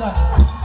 ก่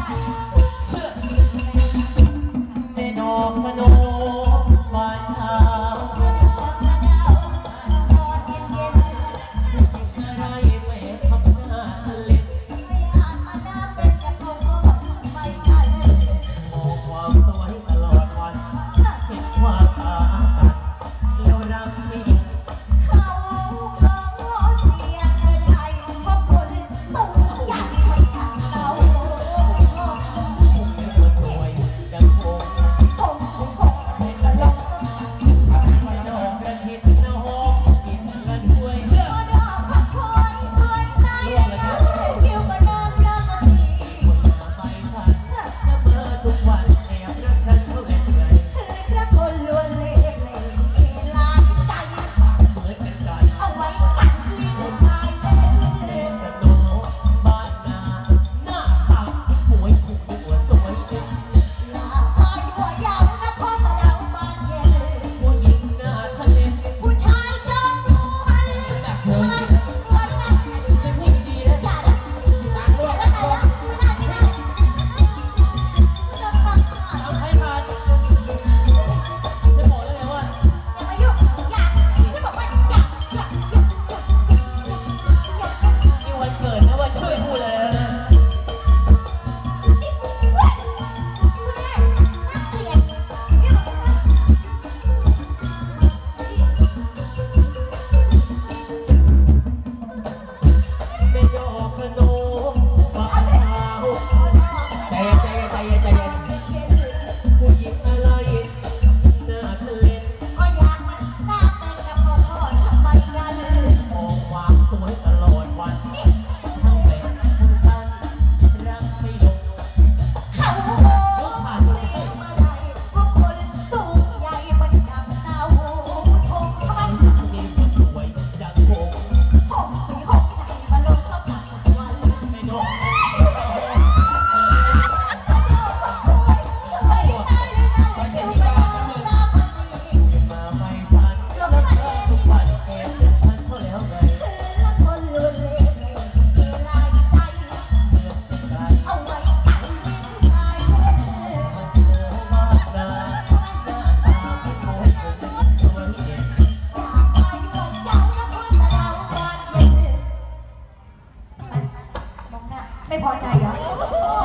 พอใจเหรอ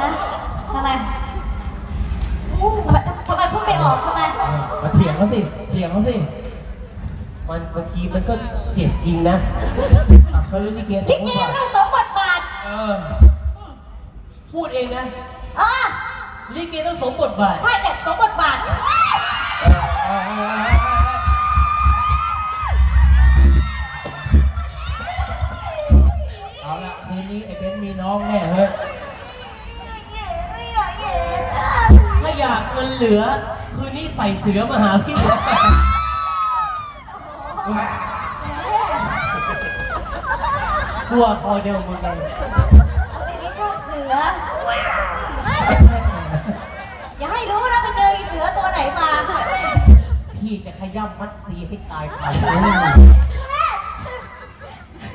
นะทำไมทำไมทำไมพูดไม่ออกทำไมมาเถียงเขาสิเถียงเขาสิ มันบางทีมันก็เจ็บจริงนะอะเขาเล่นลิเกสลิองเกบาทต้องสมบทบาทเออ พูดเองนะอะลิเกต้องสมบทบาท ใช่แต่สมบท คืนนี้ไอ้เบนมีน้องแน่เฮ้ยถ้าอยากเงินเหลือ คืนนี้ใส่เสือมาหาพี่กลัวคอเดียวมึงกันไม่ชอบเสือ อย่าให้รู้นะไปเจอเสือตัวไหนมา พี่จะขย้ำมัดซีให้ตายขาด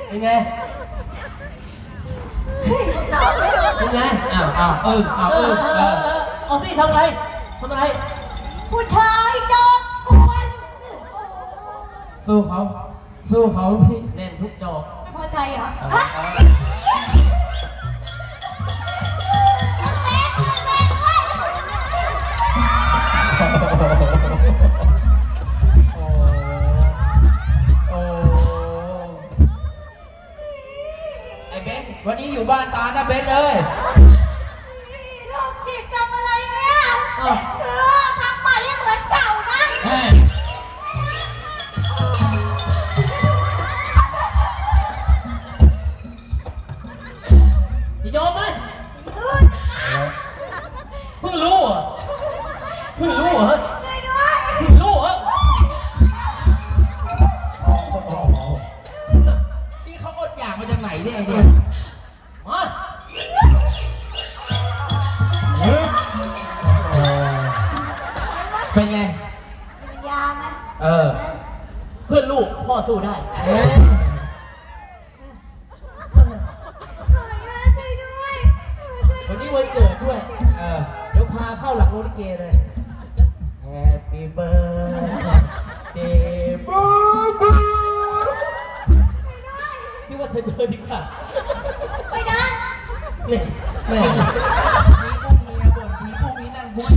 เป็นไง เป็นไงอ้าวอ้าวเอออ้าวเออเออเอาสิทำไรทำไร ผู้ชายจอมกวนสู้เขา สู้เขาพี่แน่นทุกดอกไม่พอใจเหรอฮะ นวันนี้อยู่บ้านตานะเบนเลยโรคจิตทำอะไรเนี่ยอ้าวเออทำใหม่ให้เหมือนเก่านะเฮ้ยจะยอมไหมเออเพิ่งรู้เหรอเพิ่งรู้เหรอ สู้ได้เฮ้ยช่วยด้วยช่วยด้วยช่วยด้วยวันนี้วันเกิดด้วย เออเดี๋ยวพาเข้าหลังโรลิเกเลย Happy birthday บูบูพี่ว่าเธอเดินดีกว่าไม่ได้เนี่ยแม่มีกุ้งเมียบ่นมีกุ้งมีนั่งบุญ